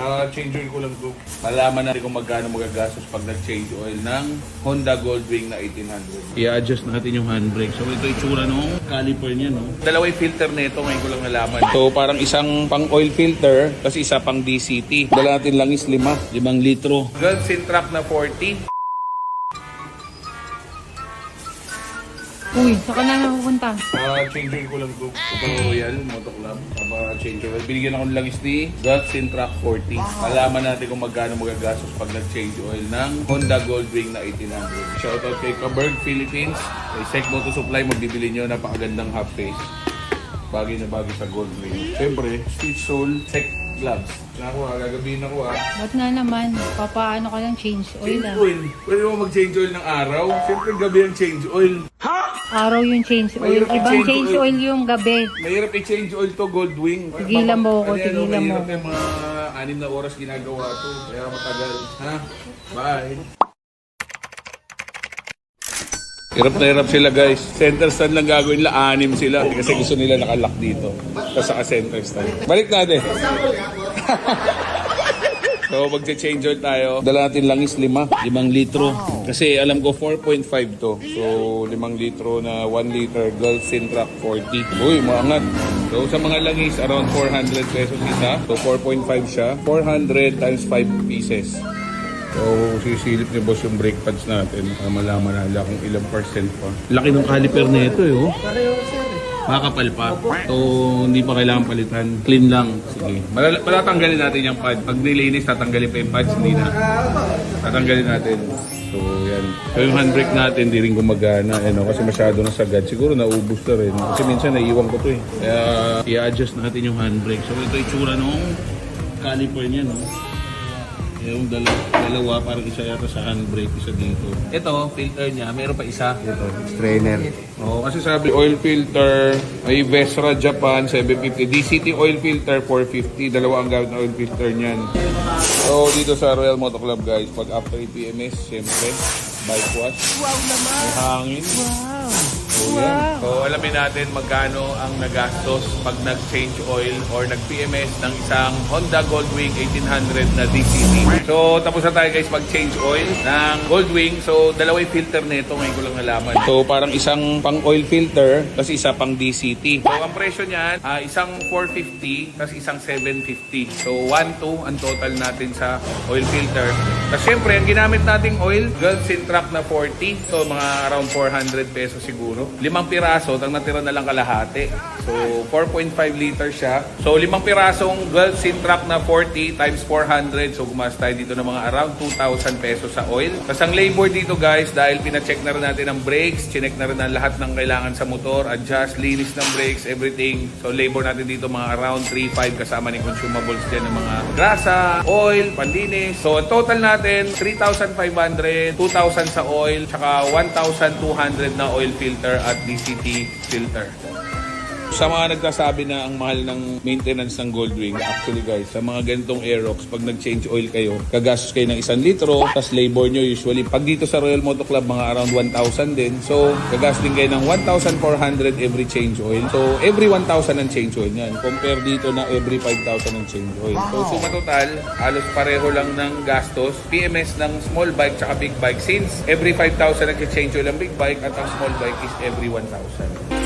Ah, change oil ko lang to. Malaman natin kung magkano magagastos pag nag-change oil ng Honda Goldwing na 1800. I-adjust natin yung handbrake. So ito itsura nung caliper niya, no? Dalawa yung filter nito, ngayon ko lang nalaman. So parang isang pang oil filter, kasi isa pang DCT. Dala natin lang is lima, limang litro. Gulf Sintrac na 40. Uy, saka na napupunta. Ah, change oil ko lang to. Upang Royal Moto Club. Aba, change oil. Binigyan ako ng langis ni Gulf Sintrac 40. Alaman natin kung magkano magagastos pag nag-change oil ng Honda Goldwing na 1800. Shoutout kay Kaberg Philippines. Kay Sec Moto Supply, magbibili nyo. Napakagandang half face. Bagay na bagay sa Goldwing. Siyempre, Stitch Soul Sec Gloves. Ako ah, gagabihin ako ah. Ba't nga naman? Papaano ka lang change oil Change ah. oil. Pwede mo mag-change oil ng araw. Siyempre, gabi ang change oil. Araw yung change oil. Mahirap Ibang i-change change oil. oil yung gabi. Mahirap i-change oil to Goldwing. Tigilan mo ako, Ano yan, tigilan mo. Mahirap yung mga anim na oras ginagawa to. Kaya matagal. Ha? Bye. Hirap na hirap sila guys. Center stand lang gagawin nila, anim sila. Kasi gusto nila nakalock dito. Tapos saka center stand. Balik natin. So, magche-change oil tayo. Dala natin lang is lima. Limang litro. Kasi alam ko 4.5 to. So, limang litro na 1 liter Gulf Sintrac 40. Uy, maangat. So, sa mga langis, around 400 pesos isa. So, 4.5 siya. 400 times 5 pieces. So, sisilip ni boss yung brake pads natin para malaman nila kung ilang percent pa. Laki ng caliper na ito, eh, oh. Makakapal pa. So, hindi pa kailangan palitan. Clean lang. Sige. Malala- natin yung pad. Pag nilinis, tatanggalin pa yung pads. Hindi na. Tatanggalin natin. So, yan. So, yung handbrake natin, di rin gumagana. Eh, no? Kasi masyado na sagad. Siguro naubos na rin. Kasi minsan naiiwan ko to eh. Kaya, i-adjust natin yung handbrake. So, ito itsura nung caliper niya, no? Yung dalawa, dalawa parang isa yata sa handbrake, isa dito. Ito, filter niya, meron pa isa. Ito, strainer. Oo, kasi sabi oil filter, may Vesra Japan 750, DCT oil filter 450, dalawa ang gamit na oil filter niyan. So dito sa Royal Moto Club guys, pag after PMS, syempre, bike wash. Wow naman! May hangin. Wow. Yan. So alamin natin magkano ang nagastos pag nag-change oil or nag-PMS ng isang Honda Goldwing 1800 na DCT. So tapos na tayo guys mag-change oil ng Goldwing. So dalawa yung filter nito, ngayon ko lang nalaman. So parang isang pang oil filter, kasi isa pang DCT. So ang presyo niyan, ah, isang 450, tapos isang 750. So 1-2 ang total natin sa oil filter. Tapos syempre, ang ginamit nating oil, Gulf Sintrac na 40. So mga around 400 pesos siguro. Limang piraso, ang natira na lang kalahati. So 4.5 liter siya. So limang pirasong Gulf Sintrac na 40 times 400. So gumas tayo dito ng mga around 2,000 pesos sa oil. Tapos ang labor dito guys, dahil pina-check na rin natin ang brakes, chinek na rin ang lahat ng kailangan sa motor, adjust, linis ng brakes, everything. So labor natin dito mga around 3,500 kasama ni consumables din ng mga grasa, oil, panlinis. So total natin 3,500, 2,000 sa oil, tsaka 1,200 na oil filter at DCT filter. Sa mga nagsasabi na ang mahal ng maintenance ng Goldwing, actually guys, sa mga ganitong Aerox, pag nag-change oil kayo, gagastos kayo ng isang litro, tas labor nyo usually, pag dito sa Royal Moto Club, mga around 1,000 din. So, gagastos din kayo ng 1,400 every change oil. So, every 1,000 ang change oil yan. Compare dito na every 5,000 ang change oil. So, suma total, halos pareho lang ng gastos. PMS ng small bike tsaka big bike. Since every 5,000 ang change oil ang big bike at ang small bike is every 1,000.